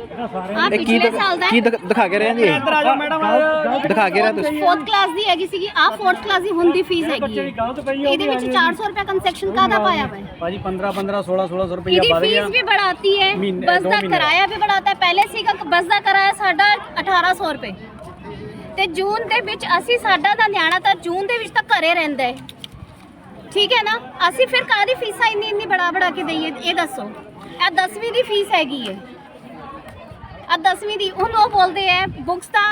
ਆ ਇਹ ਕੀ ਪਿਛਲੇ ਦਿਖ- ਸਾਲ ਦਾ ਕੀ ਦਿਖ- ਦਿਖਾ ਕੇ ਰਹੇ ਜੀ? ਇੱਧਰ ਆ ਜਾਓ ਮੈਡਮ। ਦਿਖਾ ਕੇ ਰਹੇ ਤੁਸੀਂ। ਫੋਰਥ ਠੀਕ ਹੈ ਨਾ? ਅਸੀਂ ਫਿਰ ਕਾਹਦੀ ਫੀਸਾਂ ਇੰਨੀ ਬੜਾ ਬੜਾ ਇਹ ਦੱਸੋ। ਇਹ 10ਵੀਂ ਦੀ ਫੀਸ ਹੈਗੀ ਹੈ। ਆ 10ਵੀਂ ਦੀ, ਉਹਨੂੰ ਉਹ ਬੋਲਦੇ ਆ ਬੁੱਕਸ ਤਾਂ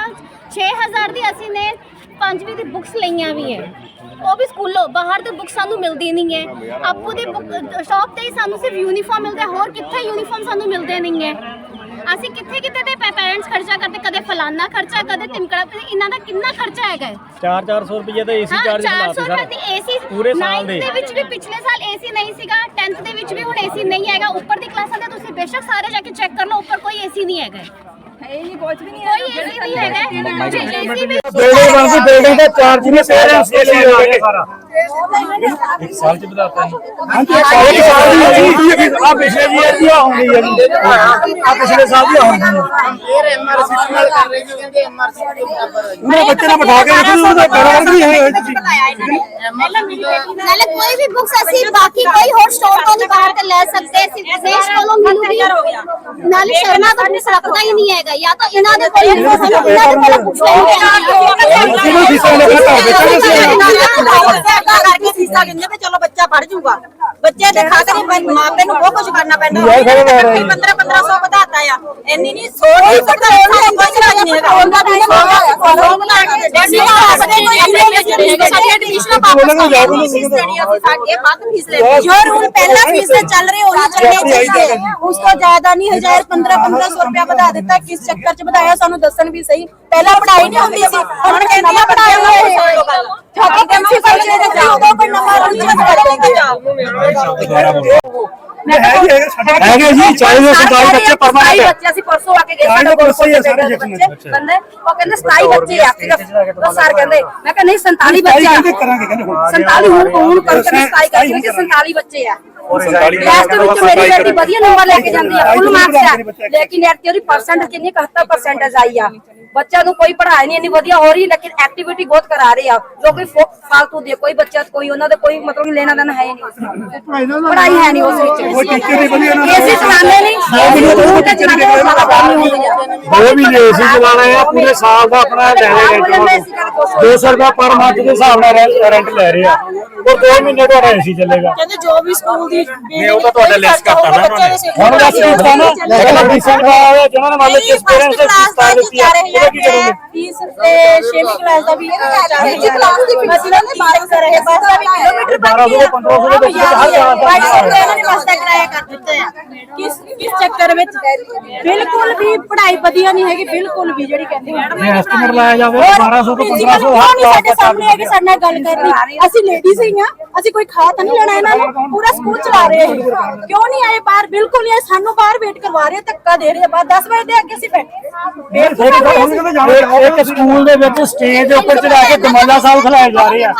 6000 ਦੀ ਅਸੀਂ ਨੇ, ਪੰਜਵੀਂ ਦੀ ਬੁੱਕਸ ਲਈਆਂ ਵੀ ਐ। ਉਹ ਵੀ ਸਕੂਲੋਂ, ਬਾਹਰ ਤੇ ਬੁੱਕਸ ਸਾਨੂੰ ਮਿਲਦੀ ਨਹੀਂ ਹੈ ਆਪੂ ਦੇ ਸ਼ਾਪ ਤੇ ਹੀ ਸਾਨੂੰ ਸਿਰਫ ਯੂਨੀਫਾਰਮ ਮਿਲਦਾ ਹੋਰ ਕਿੱਥੇ ਯੂਨੀਫਾਰਮ ਸਾਨੂੰ ਮਿਲਦੇ ਨਹੀਂ ਹੈ ਅਸੀਂ ਕਿੱਥੇ ਕਿੱਥੇ ਦੇ ਪੈਰੈਂਟਸ ਖਰਚਾ ਕਰਦੇ ਕਦੇ ਫਲਾਨਾ ਖਰਚਾ ਕਦੇ ਤਿਮਕੜਾ ਤੇ ਇਹਨਾਂ ਦਾ ਕਿੰਨਾ ਖਰਚਾ ਹੈਗਾ? ਹੈ 4 400 ਰੁਪਏ ਤਾਂ ਏਸੀ ਹਾਂ ਚਾਰਜ 400 ਲਾਤੇ ਰੁਪਏ ਦੀ ਸਰ ਏਸੀ ਪੂਰੇ ਸਾਲ ਦੇ। ਦੇ ਵਿੱਚ ਵੀ ਪਿਛਲੇ ਸਾਲ ਏਸੀ ਨਹੀਂ ਸੀਗਾ 10th ਦੇ ਵਿੱਚ ਵੀ ਹੁਣ ਏਸੀ ਨਹੀਂ ਹੈਗਾ। ਉੱਪਰ ਦੀ ਕਲਾਸਾਂ ਤੇ ਤੁਸੀਂ ਬੇਸ਼ੱਕ ਸਾਰੇ ਜਾ ਕੇ ਚੈੱਕ ਕਰ ਲਓ ਉੱਪਰ ਕੋਈ ਏਸੀ ਨਹੀਂ ਹੈਗਾ। ਹੈ ਨਹੀਂ ਕੁਝ ਵੀ ਨਹੀਂ ਕੋਈ ਏਸੀ ਨਹੀਂ ਹੈਗਾ। ਏਸੀ ਵੀ ਬਿਲਡਿੰਗ ਬਣਦੀ ਬਿਲਡਿੰਗ ਦਾ ਚਾਰਜ ਨਹੀਂ ਪੇਰੈਂਟਸ ਦੇ ਲਈ ਆ ਕੇ ਸਾਰਾ। ਇੱਕ ਸਾਲ ਚ ਵਧਾਤਾ ਹੈ ਹਾਂਜੀ ਇਹ ਸਾਲ ਦੀ ਹੋਈ ਹੈ ਆ ਪਿਛਲੇ ਈਅਰ ਦੀ ਆਉਂਦੀ ਹੈ ਜੀ ਆ ਪਿਛਲੇ ਸਾਲ ਦੀ ਆਉਂਦੀ ਹੈ ਉਹਨਾਂ ਬੱਚੇ ਨਾਲ ਬਿਠਾ ਕੇ ਰੱਖੋ ਉਹਦਾ ਘਰ ਵਰਗੀ ਹੈ ਹੋਈ ਤੁਸੀਂ ਨਾਲੇ ਕੋਈ ਵੀ ਬੁక్స్ ਅਸੀਂ ਬਾਕੀ ਕੋਈ ਹੋਰ ਸਟੋਰ ਤੋਂ ਨਹੀਂ ਬਾਹਰ ਤੇ ਲੈ ਸਕਦੇ ਅਸੀਂ ਕਰਕੇ ਦਿੰਦੇ ਚਲੋ ਬੱਚਾ ਪੜ ਜਾਊਗਾ। ਬੱਚੇ ਦੇ ਖਾਤਰ ਹੀ ਮਾਪੇ ਨੂੰ ਬਹੁਤ ਕੁਝ ਕਰਨਾ ਪੈਂਦਾ। ਯਾਰ ਖਬਰ ਆ ਰਹੀ। 15 1500 ਵਧਾਤਾ ਆ। ਇੰਨੀ ਨਹੀਂ ਸੋਚ ਨਹੀਂ ਸਕਦਾ ਉਹ ਕੁਝ ਨਹੀਂ ਹੈਗਾ। ਉਹਦਾ ਵੀ ਫੋਲੋ ਬਣਾ ਕੇ ਡੈਡੀ ਦਾ ਆਪਣੇ ਕੋਈ ਆਪਣੇ ਸਾਡੀ ਐਡਮਿਸ਼ਨ ਵਾਪਸ ਜਾਓ, ਬੋਲੋ, ਫੀਸ ਬੋਲੋ। ਦੇਣੀ ਅਸੀਂ ਸਾਡੇ ਵੱਧ ਫੀਸ ਲੈ ਜੋ ਰੂਲ ਪਹਿਲਾਂ ਫੀਸ ਤੇ ਚੱਲ ਰਹੇ ਉਹੀ ਚੱਲਣੇ ਚਾਹੀਦੇ ਉਸ ਤੋਂ ਜ਼ਿਆਦਾ ਨਹੀਂ 1000 15 1500 ਰੁਪਇਆ ਵਧਾ ਦਿੱਤਾ। ਕਿਸ ਚੱਕਰ ਚ ਵਧਾਇਆ ਸਾਨੂੰ ਦੱਸਣ ਵੀ ਸਹੀ। ਪਹਿਲਾਂ ਪੜਾਈ ਨਹੀਂ ਹੁੰਦੀ ਸੀ। ਹੁਣ ਕਹਿੰਦੇ ਆ ਪੜਾਈ ਹੋਏ ਜਦੋਂ ਪ੍ਰਿੰਸੀਪਲ ਜੀ ਦੇ ਜਾਓ ਉਦੋਂ ਕੋਈ ਨਵਾਂ ਰੂਲ ਚੇਂਜ ਕਰੇਗਾ ਜਾਓ ਹੈਗੇ ਜੀ 40 ਤੋਂ 47 ਬੱਚੇ ਪਰਮਾਨੈਂਟ ਹੈ ਬੱਚੇ ਅਸੀਂ ਪਰਸੋਂ ਆ ਕੇ ਗਏ ਚਾਲੀ ਸਾਡੇ ਕੋਲ ਬੱਚੇ ਹੀ ਆ ਸਾਡੇ section ਵਿੱਚ। ਬੱਚੇ ਕਹਿੰਦੇ ਉਹ ਕਹਿੰਦੇ 27 ਬੱਚੇ ਆ ਸਿਰਫ ਉਹ ਸਰ ਕਹਿੰਦੇ ਮੈਂ ਕਹਿੰਦਾ ਨਹੀਂ 47 ਬੱਚੇ ਆ। ਕਹਿੰਦੇ ਕਰਾਂਗੇ? ਕਹਿੰਦੇ ਹੁਣ। 47 ਹੁਣ ਹੁਣ ਕਰਕੇ 27 ਕਰਕੇ ਕਿ 47 ਬੱਚੇ ਆ। ਕਲਾਸ ਦੇ ਵਿੱਚ ਮੇਰੀ ਬੇਟੀ ਵਧੀਆ ਨੰਬਰ ਲੈ ਕੇ ਜਾਂਦੀ ਆ ਫੁੱਲ ਮਾਰਕਸ ਆ। ਲੇਕਿਨ ਯਾਰ ਉਹਦੀ ਪਰਸੈਂਟ ਕਿੰਨੀ 71% ਆਈ ਆ। ਬੱਚਾ ਨੂੰ ਕੋਈ ਪੜ੍ਹਾਈ ਨਹੀਂ ਇੰਨੀ ਵਧੀਆ ਹੋ ਰਹੀ ਲੇਕਿਨ ਐਕਟੀਵਿਟੀ ਬਹੁਤ ਕਰਾ ਰਹੇ ਆ। ਜੋ ਕੋਈ ਫਾਲਤੂ ਦੀ ਆ, ਕੋਈ ਬੱਚਾ ਕੋਈ ਉਹਨਾਂ ਦੇ ਕੋਈ ਮਤਲਬ ਲੈਣਾ ਦੇਣਾ ਹੈ ਨਹੀਂ। ਪੜ੍ਹਾਈ ਹੈ ਨਹੀਂ ਉਸ ਵਿੱਚ। ਕੋਈ ਟੀਚਰ ਵਧੀਆ ਨਾ। ਏਸੀ ਚਲਾਉਂਦੇ ਨਹੀਂ। ਉਹ ਉਹ ਆ ਮਹੀਨੇ ਏਸੀ ਚਲਾਣਾ ਹੈ ਪੂਰੇ ਸਾਲ ਦਾ ਆਪਣਾ ਲੈ ਰਹੇ ਰੈਂਟ 200 ਰੁਪਏ ਪਰ ਮੰਥ ਦੇ ਹਿਸਾਬ ਨਾਲ ਰੈਂਟ ਲੈ ਰਹੇ ਆ। ਔਰ 2 ਮਹੀਨੇ ਤੁਹਾਡਾ ਏਸੀ ਚੱਲੇਗਾ। ਕਹਿੰਦੇ ਜੋ ਵੀ ਸਕੂਲ ਦੀ ਨਹੀਂ, ਉਹ ਤਾਂ ਤੁਹਾਡਾ less ਕਰਤਾ ਨਾ ਉਹਨਾਂ ਨੇ। ਹੁਣ ਦੱਸ ਦਿੱਤਾ ਨਾ ਲੇਕਿਨ ਰੀਸੈਂਟ ਦਾ ਆਇਆ ਜਿਹਨਾਂ ਨੇ ਮੰਨ ਲਓ ਜਿਸ ਪੇਰੈਂਟਸ ਦੇ ਫੀਸ ਤਾਂ ਦਿੱਤੀ ਆ ਉਹਦਾ ਕੀ ਕਰੋਗੇ? ਫੀਸ ਤੇ 6ਵੀਂ ਕਲਾਸ ਦਾ ਵੀ ਛੇਵੀਂ ਕਲਾਸ ਦੀ ਫੀਸ ਇਹਨਾਂ ਨੇ 12 ਕਰ ਰਹੇ ਬੱਸ ਦਾ ਵੀ ਕਿਲੋਮੀਟਰ 1200 ਤੋਂ 1500 ਦੇ ਵਿੱਚ ਹਰ ਜਗ੍ਹਾ ਦਾ ਇਹਨਾਂ ਨੇ ਬੱਸ ਦਾ ਕਿਰਾਇਆ ਕਰ ਦਿੱਤਾ ਹੈ। ਕਿਸ ਕਿਸ ਚੱਕਰ ਵਿੱਚ? ਬਿਲਕੁਲ ਵੀ ਪੜ੍ਹਾਈ ਵਧੀਆ ਨਹੀਂ ਹੈਗੀ ਬਿਲਕੁਲ ਵੀ ਜਿਹੜੀ ਕਹਿੰਦੇ ਮੈਡਮ ਜੇ ਐਸਟੀਮੇਟ ਲਾਇਆ ਜਾਵੇ 1200 ਤੋਂ 1500 ਹਰ ਨਹੀਂ ਸਾਡੇ ਸਾਹਮਣੇ ਹੈ ਕਿ ਸਾਡੇ ਨਾਲ ਗੱਲ ਕਰਨੀ। ਅਸੀਂ ਲੇਡੀਜ਼ ਹੀ ਆ। ਅਸੀਂ ਕੋਈ ਖਾ ਤਾਂ ਨਹੀਂ ਲੈਣਾ ਇਹਨਾਂ ਨੂੰ। ਪੂਰਾ ਸਕੂਲ ਚਲਾ ਰਹੇ ਇਹ ਕਿਉਂ ਨਹੀਂ ਆਏ ਬਾਹਰ? ਬਿਲਕੁਲ ਨਹੀਂ ਆਏ। ਸਾਨੂੰ ਬਾਹਰ ਵੇਟ ਕਰਵਾ ਰਹੇ ਧੱਕਾ ਦੇ ਰਹੇ ਆ। ਬਾਹਰ 10 ਵਜੇ ਦੇ ਅੱਗੇ ਅਸੀਂ ਬੈਠੇ ਇੱਕ ਸਕੂਲ ਦੇ ਵਿੱਚ ਸਟੇਜ ਦੇ ਉੱਪਰ ਚੜਾ ਕੇ ਦਮਾਲਾ ਸਾਹਿਬ ਖਿਲਾਏ ਜਾ ਰਹੇ ਆ।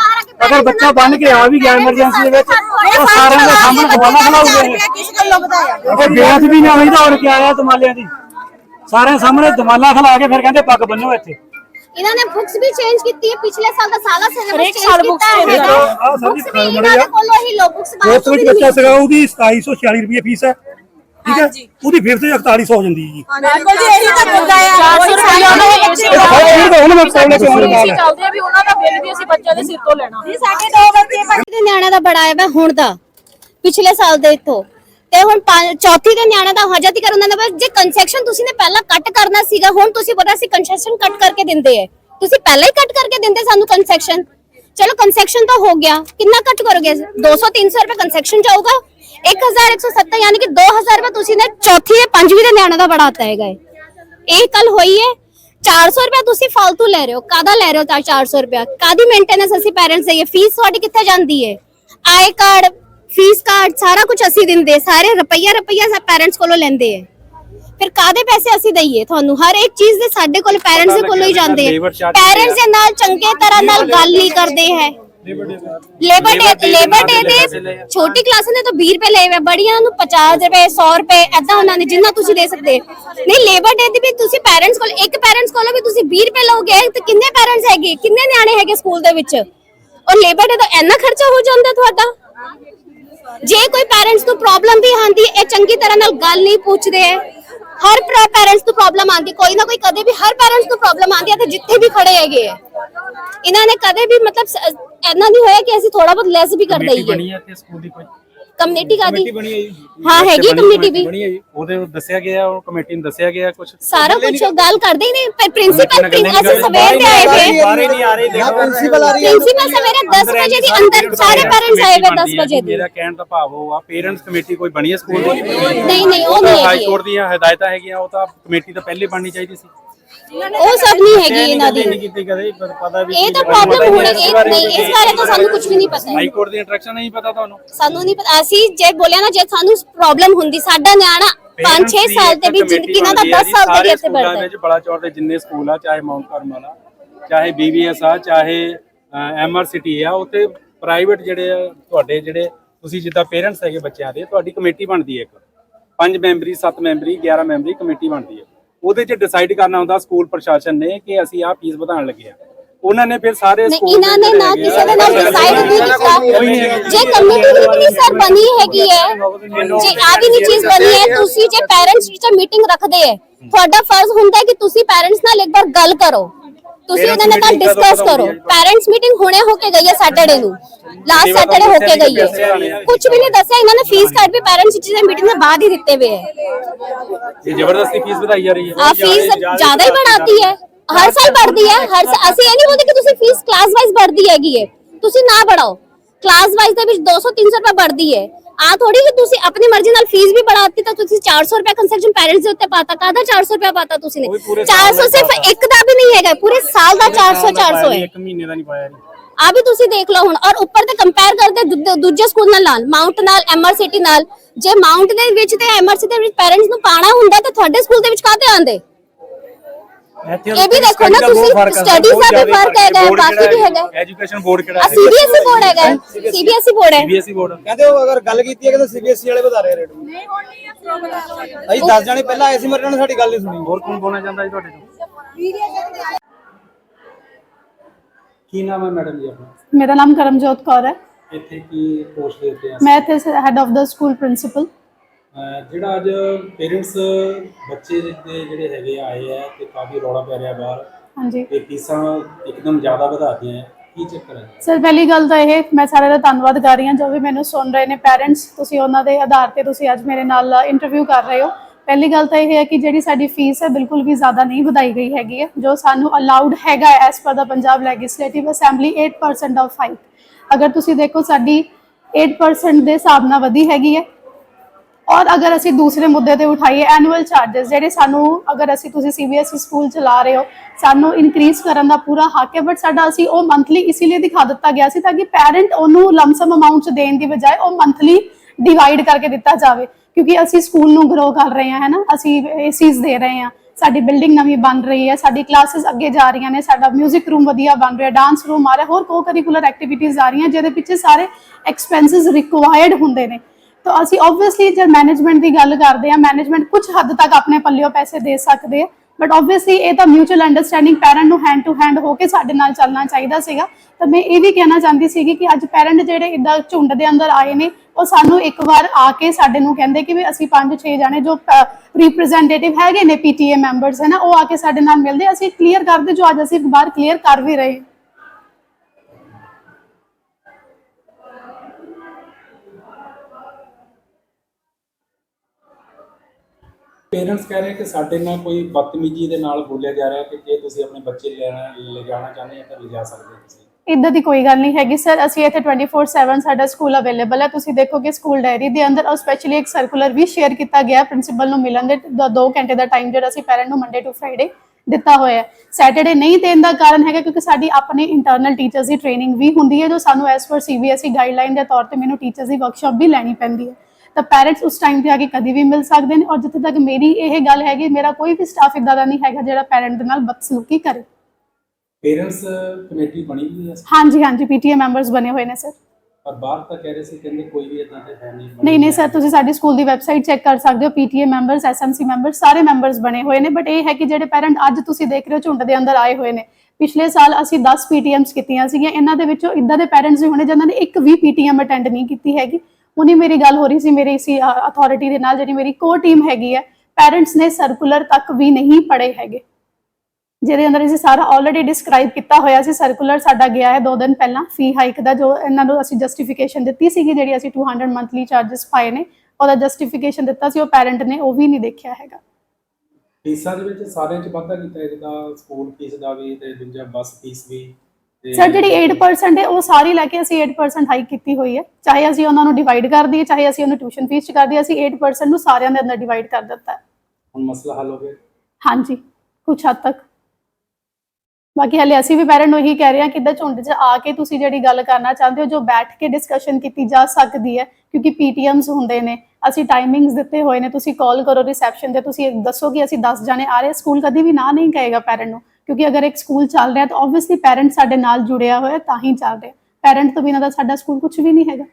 ਅਗਰ ਬੱਚਾ ਬਣ ਕੇ ਆ ਵੀ ਗਿਆ ਐਮਰਜੈਂਸੀ ਦੇ ਵਿੱਚ ਉਹ ਸਾਰਿਆਂ ਦੇ ਸਾਹਮਣੇ ਦਮਾਲਾ ਖਿਲਾਉਂਦੇ ਨੇ ਕਿਸ ਗੱਲੋਂ ਵਧਾਇਆ ਅਗਰ ਬੇਅਦ ਵੀ ਨਾ ਹੋਈ ਤਾਂ ਹੋਰ ਕੀ ਆਇਆ ਦਮਾਲਿਆਂ ਦੀ? ਸਾਰਿਆਂ ਸਾਹਮਣੇ ਦਮਾਲਾ ਖਿਲਾ ਕੇ ਫਿਰ ਕਹਿੰਦੇ ਪੱਗ ਬੰਨੋ ਇੱਥੇ। ਇਹਨਾਂ ਨੇ ਬੁੱਕਸ ਵੀ ਚੇਂਜ ਕੀਤੀ ਹੈ। ਪਿਛਲੇ ਸਾਲ ਦਾ ਸਾਰਾ ਸਿਲੇਬਸ ਚੇਂਜ ਕੀਤਾ ਹੈ। ਬੁੱਕਸ ਵੀ ਇਹਨਾਂ ਦੇ ਕੋਲੋਂ ਹੀ ਲੋ ਬੁੱਕਸ ਉਸ ਵਿੱਚ ਬੱਚਾ ਸੀਗਾ ਉਹਦੀ 2746 ਰੁਪਏ ਫੀਸ ਹੈ। ਠੀਕ ਹੈ? ਉਹਦੀ ਫਿਰ ਤੇ 4100 ਹੋ ਜਾਂਦੀ ਜੀ। ਬਿਲਕੁਲ ਜੀ ਇਹੀ ਤਾਂ ਮੁੱਦਾ ਆ 400 ਰੁਪਏ ਉਹਨਾਂ ਦੇ ਬੱਚੇ ਬਹੁਤ ਫਿਰ ਤਾਂ ਉਹਨਾਂ ਦਾ ਸਾਹਮਣੇ ਕਿਉਂ ਨਹੀਂ ਅਸੀਂ ਚਾਹੁੰਦੇ ਆ ਵੀ ਉਹਨਾਂ ਦਾ ਬਿੱਲ ਵੀ ਅਸੀਂ ਬੜਾ ਹੁਣ ਦਾ ਪਿਛਲੇ ਸਾਲ ਦੇ ਇਥੋਂ। ਤੇ ਹੁਣ ਪੰਜ- ਚੌਥੀ ਦੇ ਨਿਆਣਿਆਂ ਦਾ ਹਜੇ ਤੱਕ ਉਹਨਾਂ ਦਾ ਜੇ ਕੰਸੈਕਸ਼ਨ ਤੁਸੀਂ ਨੇ ਪਹਿਲਾਂ ਕੱਟ ਕਰਨਾ ਸੀਗਾ, ਹੁਣ ਤੁਸੀਂ ਪਤਾ ਸੀ ਕੰਸੈਕਸ਼ਨ ਕੱਟ ਕਰਕੇ ਦਿੰਦੇ ਐ। ਤੁਸੀਂ ਪਹਿਲਾਂ ਹੀ ਕੱਟ ਕਰਕੇ ਦਿੰਦੇ ਸਾਨੂੰ ਕੰਸੈਕਸ਼ਨ ਚਲੋ ਕੰਸੈਕਸ਼ਨ ਤਾਂ ਹੋ ਗਿਆ। ਕਿੰਨਾ ਕੱਟ ਕਰੋਗੇ? 200 300 ਰੁਪਏ ਕੰਸੈਕਸ਼ਨ ਜਾਊਗਾ 1170 ਯਾਨੀ ਕਿ 2000 ਰੁਪਏ ਤੁਸੀਂ ਨੇ ਚੌਥੀ ਤੇ ਪੰਜਵੀਂ ਦੇ ਨਿਆਣਿਆਂ ਦਾ ਬੜਾਤਾ ਹੈਗਾ ਇਹ। ਇਹ ਕੱਲ ਹੋਈ ਹੈ 400 ਰੁਪਏ ਤੁਸੀਂ ਫालतू ਲੈ ਰਹੇ ਹੋ। ਕਾਦਾ ਲੈ ਰਹੇ ਹੋ ਤਾਂ 400 ਰੁਪਏ ਕਾਦੀ ਮੇਨਟੇਨੈਂਸ ਅਸੀਂ ਪੈਰੈਂਟਸ ਦੇਈਏ? ਫੀਸ ਤੁਹਾਡੀ ਕਿੱਥੇ ਜਾਂਦੀ ਹੈ ਆਈ ਕਾਰਡ ਫੀਸ ਕਾਰਡ ਸਾਰਾ ਕੁਝ ਅਸੀਂ ਦਿੰਦੇ ਸਾਰੇ ਰੁਪਈਆ ਰੁਪਈਆ ਸਾ ਪੈਰੈਂਟਸ ਕੋਲੋਂ ਲੈਂਦੇ ਆ ਫਿਰ ਕਾਦੇ ਪੈਸੇ ਅਸੀਂ ਦਈਏ ਤੁਹਾਨੂੰ? ਹਰ ਇੱਕ ਚੀਜ਼ ਦੇ ਸਾਡੇ ਕੋਲ ਪੈਰੈਂਟਸ ਦੇ ਕੋਲੋਂ ਹੀ ਜਾਂਦੇ ਆ ਪੈਰੈਂਟਸ ਦੇ ਨਾਲ ਚੰਗੇ ਤਰ੍ਹਾਂ ਨਾਲ ਗੱਲ ਨਹੀਂ ਕਰਦੇ ਹੈ ਲੇਬਰ ਡੇ ਲੇਬਰ ਡੇ ਦੇ ਛੋਟੀ ਕਲਾਸਾਂ ਦੇ ਤਾਂ 20 ਰੁਪਏ ਲਏ ਹੋਏ ਬੜੀਆਂ ਨੂੰ 50 ਰੁਪਏ 100 ਰੁਪਏ ਐਦਾਂ ਉਹਨਾਂ ਨੇ ਜਿੰਨਾ ਤੁਸੀਂ ਦੇ ਸਕਦੇ। ਨਹੀਂ ਲੇਬਰ ਡੇ ਦੀ ਵੀ ਤੁਸੀਂ ਪੈਰੈਂਟਸ ਕੋਲ ਇੱਕ ਪੈਰੈਂਟਸ ਕੋਲੋਂ ਵੀ ਤੁਸੀਂ 20 ਰੁਪਏ ਲਓਗੇ ਤੇ ਕਿੰਨੇ ਪੈਰੈਂਟਸ ਹੈਗੇ ਕਿੰਨੇ ਨਿਆਣੇ ਹੈਗੇ ਸਕੂਲ ਦੇ ਵਿੱਚ? ਔਰ ਲੇਬਰ ਡੇ ਦਾ ਇੰਨਾ ਖਰਚਾ ਹੋ ਜਾਂਦਾ ਤੁਹਾਡਾ? ਜੇ ਕੋਈ ਪੈਰੈਂਟਸ ਨੂੰ ਪ੍ਰੋਬਲਮ ਵੀ ਆਂਦੀ ਹੈ, ਇਹ ਚੰਗੀ ਤਰ੍ਹਾਂ ਨਾਲ ਗੱਲ ਨਹੀਂ ਪੁੱਛਦੇ ਹੈ। ਹਰ ਪੈਰੈਂਟਸ ਨੂੰ ਪ੍ਰੋਬਲਮ ਆਂਦੀ ਕੋਈ ਨਾ ਕੋਈ ਕਦੇ ਵੀ ਹਰ ਪੈਰੈਂਟਸ ਨੂੰ ਪ੍ਰੋਬਲਮ ਆਂਦੀ ਹੈ ਤੇ ਜਿੱਥੇ ਵੀ ਖੜੇ ਹੈਗੇ ਇਹਨਾਂ ਨੇ ਕਦੇ ਵੀ ਮਤਲਬ ਇੰਨਾ ਨਹੀਂ ਹੋਇਆ ਕਿ ਅਸੀਂ ਥੋੜਾ ਬਹੁਤ ਲੈਸ ਵੀ ਕਰ ਦਈਏ। ਬਣੀ ਹੈ ਤੇ ਸਕੂਲ ਦੀ ਕੋਈ ਕਮੇਟੀ ਕਾਦੀ ਬਣੀ ਹੈ ਜੀ। ਹਾਂ ਹੈਗੀ ਕਮੇਟੀ ਵੀ? ਬਣੀ ਹੈ ਜੀ। ਉਹਦੇ ਦੱਸਿਆ ਗਿਆ ਉਹ ਕਮੇਟੀ ਨੂੰ ਦੱਸਿਆ ਗਿਆ ਕੁਝ ਸਾਰਾ ਕੁਝ ਗੱਲ ਕਰਦੇ ਹੀ ਨਹੀਂ ਪਰ ਪ੍ਰਿੰਸੀਪਲ ਅਸੀਂ ਸਵੇਰ ਦੇ ਆਏ ਹੋਏ। ਬਾਰੇ ਨਹੀਂ ਆ ਰਹੇ ਦੇਖੋ। ਪ੍ਰਿੰਸੀਪਲ ਆ ਰਹੀ ਪ੍ਰਿੰਸੀਪਲ ਸਵੇਰੇ 10 ਵਜੇ ਦੀ ਅੰਦਰ ਸਾਰੇ ਪੈਰੈਂਟਸ ਆਏ ਹੋਏ 10 ਵਜੇ ਦੀ। ਮੇਰਾ ਕਹਿਣ ਦਾ ਭਾਵ ਉਹ ਆ ਪੇਰੈਂਟਸ ਕਮੇਟੀ ਕੋਈ ਬਣੀ ਹੈ ਸਕੂਲ ਦੀ? ਨਹੀਂ ਨਹੀਂ ਉਹ ਨਹੀਂ ਹਾਈ ਹੈਗੀ। ਕੋਰਟ ਦੀਆਂ ਹਦਾਇਤਾਂ ਹੈਗੀਆਂ ਉਹ ਤਾਂ ਕਮੇਟੀ ਤਾਂ ਪਹਿਲੇ ਬਣਨੀ ਚਾਹੀਦੀ ਸੀ। ਉਹ ਸਭ ਨਹੀਂ ਹੈਗੀ ਇਹਨਾਂ ਦੀ। ਨਹੀਂ ਕੀਤੀ ਕਦੇ ਪਰ ਪਤਾ ਵੀ ਇਹ ਤਾਂ ਪ੍ਰੋਬਲਮ ਹੋਣੀ ਇਹ ਨਹੀਂ ਇਸ ਬਾਰੇ ਤਾਂ ਸਾਨੂੰ ਕੁਝ ਵੀ ਨਹੀਂ ਪਤਾ। ਹਾਈ ਕੋਰਟ ਦੀ ਇੰਟਰੈਕਸ਼ਨ ਨਹੀਂ ਪਤਾ ਤੁਹਾਨੂੰ? ਸਾਨੂੰ ਨਹੀਂ ਪਤਾ। ਅਸੀਂ ਜੇ ਬੋਲਿਆ ਨਾ ਜੇ ਸਾਨੂੰ ਪ੍ਰੋਬਲਮ ਹੁੰਦੀ ਸਾਡਾ ਨਿਆਣਾ 5-6 ਸਾਲ ਦੇ ਵਿੱਚ ਜਿਨ੍ਹਾਂ ਦਾ 10 ਸਾਲ ਦੇ ਇੱਥੇ ਪੜਦਾ ਪੜਦਾ ਵਿੱਚ ਬੜਾ ਚੌੜ ਦੇ ਜਿੰਨੇ ਸਕੂਲ ਆ ਚਾਹੇ ਮਾਊਂਟ ਕਰਮ ਵਾਲਾ ਚਾਹੇ ਬੀਬੀਐਸ ਆ ਚਾਹੇ ਐਮਆਰਸੀਟੀ ਆ ਉੱਥੇ ਪ੍ਰਾਈਵੇਟ ਜਿਹੜੇ ਆ ਤੁਹਾਡੇ ਜਿਹੜੇ ਤੁਸੀਂ ਜਿੱਦਾਂ ਪੇਰੈਂਟਸ ਹੈਗੇ ਬੱਚਿਆਂ ਦੇ ਤੁਹਾਡੀ ਕਮੇਟੀ ਬਣਦੀ ਹੈ ਇੱਕ। ਪੰਜ ਮੈਂਬਰੀ 7 ਮੈਂਬਰੀ 11 ਮੈਂਬਰੀ ਕਮੇਟੀ ਬਣਦੀ ਹੈ। ਉਹਦੇ 'ਚ ਡਿਸਾਈਡ ਕਰਨਾ ਹੁੰਦਾ ਸਕੂਲ ਪ੍ਰਸ਼ਾਸਨ ਨੇ ਕਿ ਅਸੀਂ ਆਹ ਫੀਸ ਵਧਾਉਣ ਲੱਗੇ ਆ ਉਹਨਾਂ ਨੇ ਫਿਰ ਸਾਰੇ ਸਕੂਲ ਇਹਨਾਂ ਨੇ ਨਾ ਕਿਸੇ ਦੇ ਨਾਲ ਡਿਸਾਈਡ ਨਹੀਂ ਕੀਤਾ ਜੇ ਕਮੇਟੀ ਵੀ ਨਹੀਂ ਸਰ ਬਣੀ ਹੈਗੀ ਹੈ ਜੇ ਆ ਵੀ ਨਹੀਂ ਚੀਜ਼ ਬਣੀ ਹੈ ਤੁਸੀਂ ਜੇ ਪੈਰੈਂਟਸ ਟੀਚਰ ਮੀਟਿੰਗ ਰੱਖਦੇ ਹੈ ਤੁਹਾਡਾ ਫਰਜ਼ ਹੁੰਦਾ ਹੈ ਕਿ ਤੁਸੀਂ ਪੈਰੈਂਟਸ ਨਾਲ ਇੱਕ ਵਾਰ ਗੱਲ ਕਰੋ। ਤੁਸੀਂ ਉਹਨਾਂ ਨਾਲ ਡਿਸਕਸ ਕਰੋ। ਪੈਰੈਂਟਸ ਮੀਟਿੰਗ ਹੁਣੇ ਹੋ ਕੇ ਗਈ ਹੈ ਸੈਟਰਡੇ ਨੂੰ। ਲਾਸਟ ਸੈਟਰਡੇ ਹੋ ਕੇ ਗਈ ਹੈ। ਕੁਝ ਵੀ ਨਹੀਂ ਦੱਸਿਆ ਇਹਨਾਂ ਨੇ ਫੀਸ ਕਾਰਡ ਵੀ ਪੈਰੈਂਟਸ ਟੀਚਰ ਮੀਟਿੰਗ ਦੇ ਬਾਅਦ ਹੀ ਦਿੱਤੇ ਹੋਏ ਹੈ ਇਹ ਜ਼ਬਰਦਸਤੀ ਫੀਸ ਵਧਾਈ ਜਾ ਰਹੀ ਹੈ। ਆ ਫੀਸ ਜ਼ਿਆਦਾ ਹੀ ਵਧਾਤੀ ਹੈ। ਹਰ ਸਾਲ ਵੱਧਦੀ ਹੈ ਹਰ ਅਸੀਂ ਇਹ ਨਹੀਂ ਬੋਲਦੇ ਕਿ ਤੁਸੀਂ ਫੀਸ ਕਲਾਸ ਵਾਈਜ਼ ਵੱਧਦੀ ਹੈਗੀ ਹੈ। ਤੁਸੀਂ ਨਾ ਬੜਾਓ ਕਲਾਸ ਵਾਈਜ਼ ਦੇ ਵਿੱਚ 200 300 ਰੁਪਏ ਵੱਧਦੀ ਹੈ। ਆ ਥੋੜੀ ਕਿ ਤੁਸੀਂ ਆਪਣੀ ਮਰਜ਼ੀ ਨਾਲ ਫੀਸ ਵੀ बढ़ाਤੀ ਤਾਂ ਤੁਸੀਂ 400 ਰੁਪਏ ਕੰਸੈਸ਼ਨ ਪੈਰੈਂਟਸ ਦੇ ਉੱਤੇ ਪਾਤਾ ਕਾਹਦਾ 400 ਰੁਪਏ ਪਾਤਾ ਤੁਸੀਂ ਨੇ? 400 ਸਿਰਫ ਇੱਕ ਦਾ ਵੀ ਨਹੀਂ ਹੈਗਾ ਪੂਰੇ ਸਾਲ ਦਾ 400 400 ਹੈ। ਇੱਕ ਮਹੀਨੇ ਦਾ ਨਹੀਂ ਪਾਇਆ ਜੀ। ਆ ਵੀ ਤੁਸੀਂ ਦੇਖ ਲਓ ਹੁਣ ਔਰ ਉੱਪਰ ਤੇ ਕੰਪੇਅਰ ਕਰਦੇ ਦੂਜੇ ਸਕੂਲ ਨਾਲ ਮਾਊਂਟ ਨਾਲ ਐਮਆਰਸੀਟੀ ਨਾਲ। ਜੇ ਮਾਊਂਟ ਦੇ ਵਿੱਚ ਤੇ ਐਮਆਰਸੀ ਦੇ ਵਿੱਚ ਪੈਰੈਂਟਸ ਨੂੰ ਪਾਣਾ ਹੁੰਦਾ ਤਾਂ ਤੁਹਾਡੇ ਸਕੂਲ ਦੇ ਵਿੱਚ ਕਾਹਤੇ ਆਂਦੇ ਇਹ ਵੀ ਦੇਖੋ ਨਾ ਤੁਸੀਂ ਸਟੱਡੀਜ਼ ਦਾ ਵੀ ਫ਼ਰਕ ਹੈਗਾ ਹੈ, ਬਾਕੀ ਵੀ ਹੈਗਾ। ਐਜੂਕੇਸ਼ਨ ਬੋਰਡ ਕਿਹੜਾ ਆ ਸੀਬੀਐਸਈ ਬੋਰਡ ਹੈਗਾ ਸੀਬੀਐਸਈ ਬੋਰਡ ਹੈ। ਸੀਬੀਐਸਈ ਬੋਰਡ ਕਹਿੰਦੇ ਉਹ ਅਗਰ ਗੱਲ ਕੀਤੀ ਹੈ ਕਹਿੰਦੇ ਸੀਬੀਐਸਈ ਵਾਲੇ ਵਧਾ ਰਹੇ ਰੇਟ ਅਸੀਂ 10 ਜਾਣੇ ਪਹਿਲਾਂ ਆਏ ਸੀ ਮੇਰੇ ਸਾਡੀ ਗੱਲ ਨਹੀਂ ਸੁਣੀ। ਹੋਰ ਕੌਣ ਬੋਲਣਾ ਚਾਹੁੰਦਾ ਜੀ ਤੁਹਾਡੇ ਤੋਂ? ਕੀ ਨਾਮ ਹੈ ਮੈਡਮ ਜੀ ਆਪਣਾ? ਮੇਰਾ ਨਾਮ ਕਰਮਜੋਤ ਕੌਰ ਹੈ। ਇੱਥੇ ਕੀ ਪੋਸਟ ਦੇ ਉੱਤੇ ਆ? ਮੈਂ ਇੱਥੇ ਹੈਡ ਆਫ ਦਾ ਸਕੂਲ ਪ੍ਰਿੰਸੀਪਲ ਜਿਹੜਾ ਅੱਜ ਪੇਰੈਂਟਸ ਬੱਚੇ ਦੇ ਜਿਹੜੇ ਹੈਗੇ ਆਏ ਆ ਤੇ ਕਾਫੀ ਰੌਲਾ ਪੈ ਰਿਹਾ ਬਾਹਰ। ਹਾਂਜੀ। ਤੇ ਫੀਸਾਂ ਇੱਕਦਮ ਜ਼ਿਆਦਾ ਵਧਾਤੀਆਂ ਕੀ ਚੱਕਰ ਹੈ? ਸਰ ਪਹਿਲੀ ਗੱਲ ਤਾਂ ਇਹ ਮੈਂ ਸਾਰਿਆਂ ਦਾ ਧੰਨਵਾਦ ਕਰ ਰਹੀ ਹਾਂ ਜੋ ਵੀ ਮੈਨੂੰ ਸੁਣ ਰਹੇ ਨੇ ਪੈਰੈਂਟਸ ਤੁਸੀਂ ਉਹਨਾਂ ਦੇ ਆਧਾਰ ਤੇ ਤੁਸੀਂ ਅੱਜ ਮੇਰੇ ਨਾਲ ਇੰਟਰਵਿਊ ਕਰ ਰਹੇ ਹੋ। ਪਹਿਲੀ ਗੱਲ ਤਾਂ ਇਹ ਹੈ ਕਿ ਜਿਹੜੀ ਸਾਡੀ ਫੀਸ ਹੈ ਬਿਲਕੁਲ ਵੀ ਜ਼ਿਆਦਾ ਨਹੀਂ ਵਧਾਈ ਗਈ ਹੈਗੀ ਹੈ ਜੋ ਸਾਨੂੰ ਅਲਾਉਡ ਹੈਗਾ as per the Punjab legislative assembly 8% of hike ਅਗਰ ਤੁਸੀਂ ਦੇਖੋ ਸਾਡੀ 8% ਦੇ ਹਿਸਾਬ ਨਾਲ ਵਧੀ ਹੈਗੀ ਹੈ ਔਰ ਅਗਰ ਅਸੀਂ ਦੂਸਰੇ ਮੁੱਦੇ ਤੇ ਉਠਾਈਏ ਐਨੂਅਲ ਚਾਰजेस ਜਿਹੜੇ ਸਾਨੂੰ, ਅਗਰ ਅਸੀਂ ਤੁਸੀਂ ਸੀਬੀਐਸਈ ਸਕੂਲ ਚਲਾ ਰਹੇ ਹੋ, ਸਾਨੂੰ ਇਨਕਰੀਜ਼ ਕਰਨ ਦਾ ਪੂਰਾ ਹੱਕ ਹੈ ਬਟ ਸਾਡਾ ਅਸੀਂ ਉਹ ਮੰਥਲੀ ਇਸ ਲਈ ਦਿਖਾ ਦਿੱਤਾ ਗਿਆ ਸੀ ਤਾਂ ਕਿ ਪੈਰੈਂਟ ਉਹਨੂੰ ਲੰਮਸਮ ਅਮਾਉਂਟ ਚ ਦੇਣ ਦੀ ਬਜਾਏ ਉਹ ਮੰਥਲੀ ਡਿਵਾਈਡ ਕਰਕੇ ਦਿੱਤਾ ਜਾਵੇ, ਕਿਉਂਕਿ ਅਸੀਂ ਸਕੂਲ ਨੂੰ ਗਰੋ ਕਰ ਰਹੇ ਹਾਂ ਹੈ ਨਾ ਅਸੀਂ ਏਸੀਜ਼ ਦੇ ਰਹੇ ਹਾਂ, ਸਾਡੀ ਬਿਲਡਿੰਗ ਨਵੀਂ ਬਣ ਰਹੀ ਹੈ, ਸਾਡੀ ਕਲਾਸਿਸ ਅੱਗੇ ਜਾ ਰਹੀਆਂ ਨੇ, ਸਾਡਾ 뮤직 ਰੂਮ ਵਧੀਆ ਬਣ ਰਿਹਾ ਡਾਂਸ ਰੂਮ ਆ ਰਿਹਾ, ਹੋਰ ਕੋ ਕਰਿਕੂਲਰ ਐਕਟੀਵਿਟੀਜ਼ ਆ ਰਹੀਆਂ, ਜਿਹਦੇ ਪਿੱਛੇ ਸਾਰੇ ਐਕਸਪੈਂਸਸ ਰਿਕੁਆਇਰਡ ਹੁੰਦੇ ਨੇ। ਤਾਂ ਅਸੀਂ ਆਬਵੀਅਸਲੀ ਜਦ ਮੈਨੇਜਮੈਂਟ ਦੀ ਗੱਲ ਕਰਦੇ ਹਾਂ ਮੈਨੇਜਮੈਂਟ ਕੁਝ ਹੱਦ ਤੱਕ ਆਪਣੇ ਪੱਲਿਓਂ ਪੈਸੇ ਦੇ ਸਕਦੇ ਆ ਬਟ ਆਬਵੀਅਸਲੀ ਇਹ ਤਾਂ ਮਿਊਚੁਅਲ ਅੰਡਰਸਟੈਂਡਿੰਗ ਪੈਰੈਂਟ ਨੂੰ ਹੈਂਡ ਟੂ ਹੈਂਡ ਹੋ ਕੇ ਸਾਡੇ ਨਾਲ ਚੱਲਣਾ ਚਾਹੀਦਾ ਸੀਗਾ। ਤਾਂ ਮੈਂ ਇਹ ਵੀ ਕਹਿਣਾ ਚਾਹੁੰਦੀ ਸੀਗੀ ਕਿ ਅੱਜ ਪੈਰੈਂਟ ਜਿਹੜੇ ਇਦਾਂ ਝੁੰਡ ਦੇ ਅੰਦਰ ਆਏ ਨੇ, ਉਹ ਸਾਨੂੰ ਇੱਕ ਵਾਰ ਆ ਕੇ ਸਾਡੇ ਨੂੰ ਕਹਿੰਦੇ ਕਿ ਵੀ ਅਸੀਂ 5-6 ਜਾਣੇ ਜੋ ਰਿਪਰੈਜ਼ੈਂਟੇਟਿਵ ਹੈਗੇ ਨੇ ਪੀਟੀਏ ਮੈਂਬਰਸ ਹੈ ਨਾ, ਉਹ ਆ ਕੇ ਸਾਡੇ ਨਾਲ ਮਿਲਦੇ। ਅਸੀਂ ਕਲੀਅਰ ਕਰਦੇ ਜੋ ਅੱਜ ਅਸੀਂ ਇੱਕ ਵਾਰ ਕਲੀਅਰ ਕਰ ਵੀ ਰਹੇ। ਪੇਰੈਂਟਸ ਕਹਿ ਰਹੇ ਕਿ ਸਾਡੇ ਨਾਲ ਕੋਈ ਬਦਤਮੀਜ਼ੀ ਦੇ ਨਾਲ ਬੋਲਿਆ ਜਾ ਰਿਹਾ ਕਿ ਜੇ ਤੁਸੀਂ ਆਪਣੇ ਬੱਚੇ ਲੈਣਾ, ਲਿਜਾਣਾ ਚਾਹੁੰਦੇ ਹੋ ਤਾਂ ਲਿਜਾ ਸਕਦੇ ਹੋ ਤੁਸੀਂ। ਇਦਾਂ ਦੀ ਕੋਈ ਗੱਲ ਨਹੀਂ ਹੈਗੀ, ਸਰ। ਅਸੀਂ ਇੱਥੇ 24/7 ਸਾਡਾ ਸਕੂਲ ਅਵੇਲੇਬਲ ਹੈ। ਤੁਸੀਂ ਦੇਖੋ ਸਕੂਲ ਡਾਇਰੀ ਦੇ ਅੰਦਰ ਔਰ ਸਪੈਸ਼ਲੀ ਇੱਕ ਸਰਕੂਲਰ ਵੀ ਸ਼ੇਅਰ ਕੀਤਾ ਗਿਆ। ਪ੍ਰਿੰਸੀਪਲ ਨੂੰ ਮਿਲਣ ਦੇ 2 ਘੰਟੇ ਦਾ ਟਾਈਮ ਜਿਹੜਾ ਅਸੀਂ ਪੈਰੈਂਟ ਨੂੰ ਮੰਡੇ ਟੂ ਫਰਾਈਡੇ ਦਿੱਤਾ ਹੋਇਆ ਹੈ। ਸੈਟਰਡੇ ਨਹੀਂ ਦੇਣ ਦਾ ਕਾਰਨ ਹੈਗਾ ਕਿਉਂਕਿ ਸਾਡੀ ਆਪਣੀ ਇੰਟਰਨਲ ਟੀਚਰਸ ਦੀ ਟ੍ਰੇਨਿੰਗ ਵੀ ਹੁੰਦੀ ਹੈ, ਜੋ ਸਾਨੂੰ ਐਸ ਪਰ ਸੀਬੀਐਸਈ ਗਾਈਡਲਾਈਨ ਦੇ ਤੌਰ ਤੇ ਮੈਨੂੰ ਟੀਚਰਸ ਦੀ ਵਰਕਸ਼ਾਪ ਵੀ ਲੈਣੀ ਪੈਂਦੀ ਹੈ। ਤਾਂ ਪੈਰੈਂਟਸ ਉਸ ਟਾਈਮ ਤੇ ਆ ਕੇ ਕਦੀ ਵੀ ਮਿਲ ਸਕਦੇ ਨੇ ਔਰ ਜਿੱਥੇ ਤੱਕ ਮੇਰੀ ਇਹ ਗੱਲ ਹੈਗੀ ਮੇਰਾ ਕੋਈ ਵੀ ਸਟਾਫ ਇਦਾਂ ਦਾ ਨਹੀਂ ਹੈਗਾ ਜਿਹੜਾ ਪੈਰੈਂਟ ਦੇ ਨਾਲ ਬਦਸਲੂਕੀ ਕਰੇ। ਪੇਰੈਂਟਸ ਕਮੇਟੀ ਬਣੀ ਹੋਈ ਹੈ ਹਾਂਜੀ ਹਾਂਜੀ ਪੀਟੀਏ ਮੈਂਬਰਸ ਬਣੇ ਹੋਏ ਨੇ ਸਰ ਪਰ ਬਾਹਰ ਤਾਂ ਕਹਿ ਰਹੇ ਸੀ ਕਹਿੰਦੇ ਕੋਈ ਵੀ ਇਦਾਂ ਦੇ ਹੈ ਨਹੀਂ ਨਹੀਂ ਨਹੀਂ ਸਰ ਤੁਸੀਂ ਸਾਡੀ ਸਕੂਲ ਦੀ ਵੈਬਸਾਈਟ ਚੈੱਕ ਕਰ ਸਕਦੇ ਹੋ ਪੀਟੀਏ ਮੈਂਬਰਸ ਐਸਐਮਸੀ ਮੈਂਬਰਸ ਸਾਰੇ ਮੈਂਬਰਸ ਬਣੇ ਹੋਏ ਨੇ ਬਟ ਇਹ ਹੈ ਕਿ ਜਿਹੜੇ ਪੈਰੈਂਟ ਅੱਜ ਤੁਸੀਂ ਦੇਖ ਰਹੇ ਹੋ ਝੁੰਡ ਦੇ ਅੰਦਰ ਆਏ ਹੋਏ ਨੇ। ਪਿਛਲੇ ਸਾਲ ਅਸੀਂ 10 ਪੀਟੀਐਮਸ ਕੀਤੀਆਂ ਸੀਗੀਆਂ ਇਹਨਾਂ ਦੇ ਵਿੱਚੋਂ ਇਦਾਂ ਦੇ ਪੈਰੈਂਟਸ ਵੀ ਹੋਣੇ ਜਿਨ੍ਹਾਂ ਨੇ ਇੱਕ ਵੀ ਪੀਟੀਐਮ ਅਟੈਂਡ ਨਹੀਂ ਕੀਤੀ ਹੈਗੀ। ਹੁਣੀ ਮੇਰੀ ਗੱਲ ਹੋ ਰਹੀ ਸੀ, ਮੇਰੀ ਇਸੀ ਅਥਾਰਟੀ ਦੇ ਨਾਲ ਜਿਹੜੀ ਮੇਰੀ ਕੋ ਟੀਮ ਹੈਗੀ ਹੈ ਪੈਰੈਂਟਸ ਨੇ ਸਰਕੂਲਰ ਤੱਕ ਵੀ ਨਹੀਂ ਪੜ੍ਹੇ ਹੈਗੇ। ਜਿਹਦੇ ਅੰਦਰ ਅਸੀਂ ਸਾਰਾ ਆਲਰੇਡੀ ਡਿਸਕ੍ਰਾਈਬ ਕੀਤਾ ਹੋਇਆ ਸੀ ਸਰਕੂਲਰ ਸਾਡਾ ਗਿਆ ਹੈ ਦੋ ਦਿਨ ਪਹਿਲਾਂ ਫੀ ਹਾਈਕ ਦਾ, ਜੋ ਇਹਨਾਂ ਨੂੰ ਅਸੀਂ ਜਸਟੀਫਿਕੇਸ਼ਨ ਦਿੱਤੀ ਸੀਗੀ, ਜਿਹੜੀ ਅਸੀਂ 200 ਮੰਥਲੀ ਚਾਰजेस ਪਾਏ ਨੇ, ਉਹਦਾ ਜਸਟੀਫਿਕੇਸ਼ਨ ਦਿੱਤਾ ਸੀ, ਉਹ ਪੈਰੈਂਟ ਨੇ, ਉਹ ਵੀ ਨਹੀਂ ਦੇਖਿਆ ਹੈਗਾ। ਫੀਸਾਂ ਦੇ ਵਿੱਚ ਸਾਰਿਆਂ 'ਚ ਵਾਧਾ ਕੀਤਾ ਹੈ ਜਿੱਦਾਂ ਸਕੂਲ ਫੀਸ ਦਾ ਵੀ ਤੇ ਦੂਜਾ ਬੱਸ ਫੀਸ ਵੀ। ਤੇ ਸਰ ਜਿਹੜੀ 8% ਹੈ ਉਹ ਸਾਰੀ ਲੈ ਕੇ ਅਸੀਂ 8% ਹਾਈਕ ਕੀਤੀ ਹੋਈ ਹੈ। ਚਾਹੇ ਅਸੀਂ ਉਹਨਾਂ ਨੂੰ ਡਿਵਾਈਡ ਕਰ ਦਈਏ ਚਾਹੇ ਅਸੀਂ ਉਹਨੂੰ ਟਿਊਸ਼ਨ ਫੀਸ ਚ ਕਰ ਦਈਏ ਅਸੀਂ 8% ਨੂੰ ਸਾਰਿਆਂ ਦੇ ਅੰਦਰ ਡਿਵਾਈਡ ਕਰ ਦਿੱਤਾ ਹੈ। ਹੁਣ ਮਸਲਾ ਹੱਲ ਹੋ ਗਿਆ। ਹਾਂਜੀ ਕੁਛ ਹੱਦ ਤੱਕ। ਬਾਕੀ ਹਲੇ ਅਸੀਂ ਵੀ ਪੈਰੈਂਟ ਨੂੰ ਇਹੀ ਕਹਿ ਰਹੇ ਹਾਂ ਕਿ ਇੱਦਾਂ ਝੁੰਡ 'ਚ ਆ ਕੇ ਤੁਸੀਂ ਜਿਹੜੀ ਗੱਲ ਕਰਨਾ ਚਾਹੁੰਦੇ ਹੋ ਜੋ ਬੈਠ ਕੇ ਡਿਸਕਸ਼ਨ ਕੀਤੀ ਜਾ ਸਕਦੀ ਹੈ ਕਿਉਂਕਿ ਪੀਟੀਐਮਸ ਹੁੰਦੇ ਨੇ। ਅਸੀਂ ਟਾਈਮਿੰਗਸ ਦਿੱਤੇ ਹੋਏ ਨੇ ਤੁਸੀਂ ਕਾਲ ਕਰੋ ਰਿਸੈਪਸ਼ਨ ਤੇ ਤੁਸੀਂ ਦੱਸੋ ਕਿ ਅਸੀਂ 10 ਜਾਣੇ ਆ ਰਹੇ ਸਕੂਲ ਕਦੀ ਵੀ ਨਾ ਨਹੀਂ ਕਹੇਗਾ ਪੈਰੈਂਟ ਨੂੰ। ਕਿਉਂਕਿ ਅਗਰ ਇੱਕ ਸਕੂਲ ਚੱਲ ਰਿਹਾ ਤਾਂ ਆਬਵੀਅਸਲੀ ਪੈਰੈਂਟਸ ਸਾਡੇ ਨਾਲ ਜੁੜਿਆ ਹੋਇਆ ਤਾਂ ਹੀ ਚੱਲ ਰਿਹਾ ਪੈਰੈਂਟ ਤੋਂ ਬਿਨਾਂ ਤਾਂ ਸਾਡਾ ਸਕੂਲ ਕੁਝ ਵੀ ਨਹੀਂ ਹੈਗਾ।